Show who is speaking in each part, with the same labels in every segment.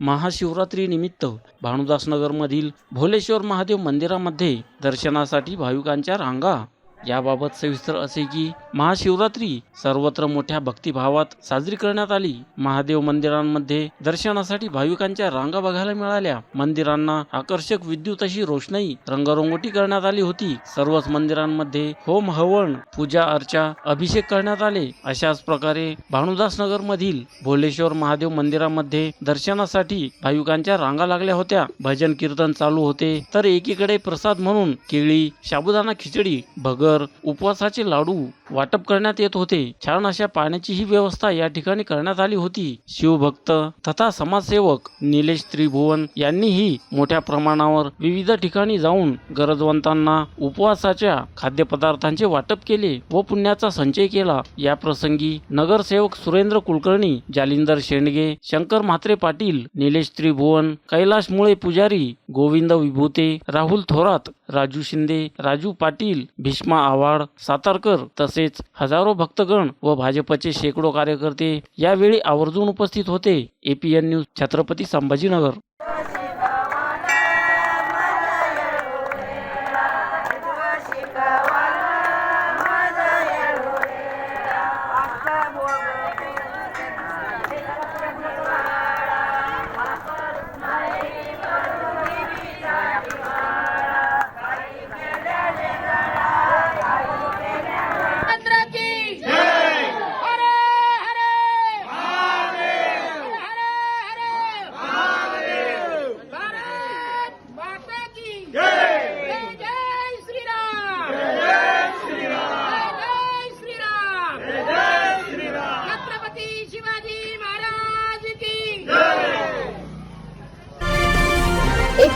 Speaker 1: महाशिवरात्री निमित्त भानुदासनगरमधील भोलेश्वर महादेव मंदिरामध्ये दर्शनासाठी भाविकांच्या रांगा याबाबत सविस्तर असे की महाशिवरात्री सर्वत्र मोठ्या भक्तिभावात साजरी करण्यात आली. महादेव मंदिरांमध्ये दर्शनासाठी भाविकांच्या रांगा बघायला मिळाल्या. मंदिरांना आकर्षक विद्युत अशी रोषणाई रंगरंगोटी करण्यात आली होती. सर्वच मंदिरांमध्ये होम हवन पूजा अर्चा अभिषेक करण्यात आले. अशाच प्रकारे भानुदासनगर मधील भोलेश्वर महादेव मंदिरामध्ये दर्शनासाठी भाविकांच्या रांगा लागल्या होत्या. भजन कीर्तन चालू होते. तर एकीकडे प्रसाद म्हणून केळी साबुदाणा खिचडी भगर तर उपवासाचे लाडू वाटप करण्यात येत होते. छान अशा पाण्याची ही व्यवस्था या ठिकाणी करण्यात आली होती. शिवभक्त तथा समाजसेवक निलेश त्रिभुवन यांनीही मोठ्या प्रमाणावर विविध ठिकाणी जाऊन गरजवंतांना उपवासाच्या खाद्यपदार्थांचे वाटप केले व पुण्याचा संचय केला. या प्रसंगी नगरसेवक सुरेंद्र कुलकर्णी जालिंदर शेंडगे शंकर म्हात्रे पाटील निलेश त्रिभुवन कैलाश मुळे पुजारी गोविंद विभूते राहुल थोरात राजू शिंदे राजू पाटील भीष्मा आव्हाड सातारकर तसेच हजारो भक्तगण व भाजपचे शेकडो कार्यकर्ते यावेळी आवर्जून उपस्थित होते. APN news Chhatrapati Sambhajinagar.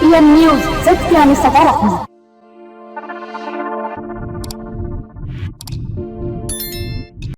Speaker 2: EN News يعني صدرتنا